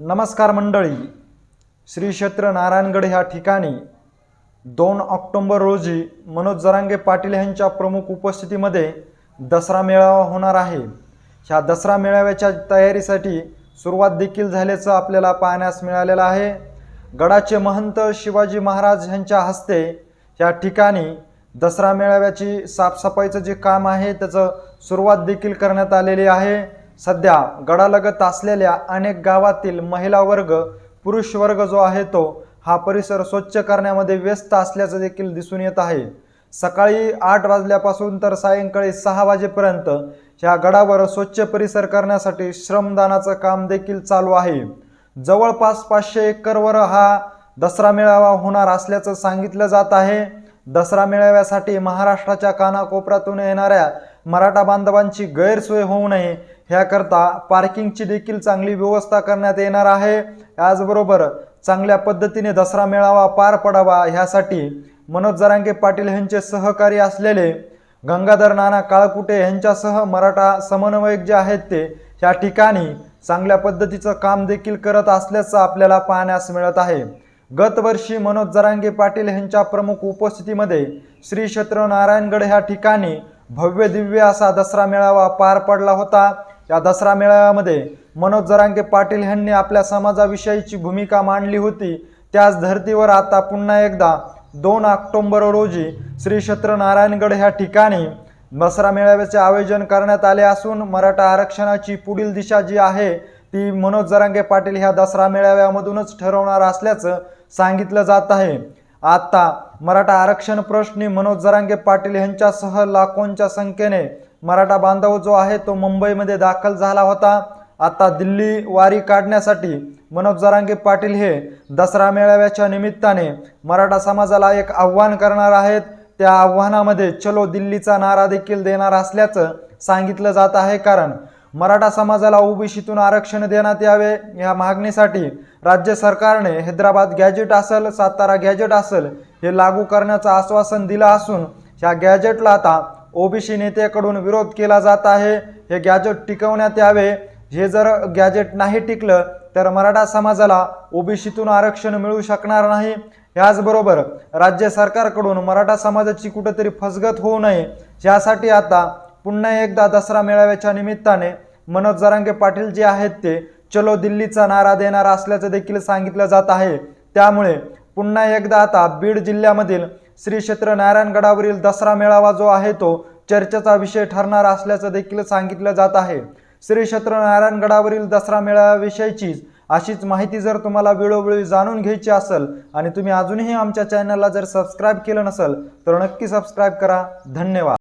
नमस्कार मंडळी. श्री क्षेत्र नारायणगड ह्या ठिकाणी दोन ऑक्टोंबर रोजी मनोज जरांगे पाटील यांच्या प्रमुख उपस्थितीमध्ये दसरा मेळावा होणार आहे. ह्या दसरा मेळाव्याच्या तयारीसाठी सुरुवात देखील झाल्याचं आपल्याला पाहण्यास मिळालेलं आहे. गडाचे महंत शिवाजी महाराज यांच्या हस्ते या ठिकाणी दसरा मेळाव्याची साफसफाईचं जे काम आहे त्याचं सुरुवात देखील करण्यात आलेली आहे. सध्या गडालगत असलेल्या अनेक गावातील महिला वर्ग पुरुष वर्ग जो आहे तो हा परिसर स्वच्छ करण्यामध्ये व्यस्त असल्याचं देखील दिसून येत आहे. सकाळी आठ वाजल्यापासून तर सायंकाळी सहा वाजेपर्यंत ह्या गडावर स्वच्छ परिसर करण्यासाठी श्रमदानाचं काम देखील चालू आहे. जवळपास पाचशे एकरवर हा दसरा मेळावा होणार असल्याचं सांगितलं जात आहे. दसरा मेळाव्यासाठी महाराष्ट्राच्या कानाकोपऱ्यातून येणाऱ्या मराठा बांधवांची गैरसोय होऊ नये ह्याकरता पार्किंगची देखील चांगली व्यवस्था करण्यात येणार आहे. याचबरोबर चांगल्या पद्धतीने दसरा मेळावा पार पडावा ह्यासाठी मनोज जरांगे पाटील यांचे सहकारी असलेले गंगाधर नाना काळकुटे यांच्यासह मराठा समन्वयक जे आहेत ते या ठिकाणी चांगल्या पद्धतीचं काम देखील करत असल्याचं आपल्याला पाहण्यास मिळत आहे. गतवर्षी मनोज जरांगे पाटील यांच्या प्रमुख उपस्थितीमध्ये श्री क्षेत्र नारायणगड ह्या ठिकाणी भव्य दिव्य असा दसरा मेळावा पार पडला होता. या दसरा मेळाव्यामध्ये मनोज जरांगे पाटील यांनी आपल्या समाजाविषयीची भूमिका मांडली होती. त्याच धर्तीवर आता पुन्हा एकदा दोन ऑक्टोंबर रोजी श्री क्षेत्र नारायणगड ह्या ठिकाणी दसरा मेळाव्याचे आयोजन करण्यात आले असून मराठा आरक्षणाची पुढील दिशा जी आहे ती मनोज जरांगे पाटील ह्या दसरा मेळाव्यामधूनच ठरवणार असल्याचं सांगितलं जात आहे. आता मराठा आरक्षण प्रश्नी मनोज जरांगे पाटील यांच्यासह लाखोंच्या संख्येने मराठा बांधव जो आहे तो मुंबईमध्ये दाखल झाला होता. आता दिल्ली वारी काढण्यासाठी मनोज जरांगे पाटील हे दसरा मेळाव्याच्या निमित्ताने मराठा समाजाला एक आव्हान करणार आहेत. त्या आव्हानामध्ये चलो दिल्लीचा नारा देखील देणार असल्याचं सांगितलं जात आहे. कारण मराठा समाजाला ओबीसीतून आरक्षण देण्यात यावे या मागणीसाठी राज्य सरकारने हैदराबाद गॅजेट असेल सातारा गॅजेट असेल हे लागू करण्याचं आश्वासन दिलं असून ह्या गॅजेटला आता ओबीसी नेत्याकडून विरोध केला जात आहे. हे गॅजेट टिकवण्यात यावे. हे जर गॅजेट नाही टिकलं तर मराठा समाजाला ओबीसीतून आरक्षण मिळू शकणार नाही. याचबरोबर राज्य सरकारकडून मराठा समाजाची कुठंतरी फसगत होऊ नये यासाठी आता पुन्हा एकदा दसरा मेळाव्याच्या निमित्ताने मनोज जरांगे पाटील जे आहेत ते चलो दिल्लीचा नारा देणार असल्याचं देखील सांगितलं जात आहे. त्यामुळे पुन्हा एकदा आता बीड जिल्ह्यामधील श्री क्षेत्र नारायणगडावरील दसरा मेळावा जो आहे तो चर्चेचा विषय ठरणार असल्याचं देखील सांगितलं जात आहे. श्री क्षेत्र नारायणगडावरील दसरा मेळाव्याविषयीचीच अशीच माहिती जर तुम्हाला वेळोवेळी जाणून घ्यायची असेल आणि तुम्ही अजूनही आमच्या चॅनलला जर सबस्क्राईब केलं नसेल तर नक्की सबस्क्राईब करा. धन्यवाद.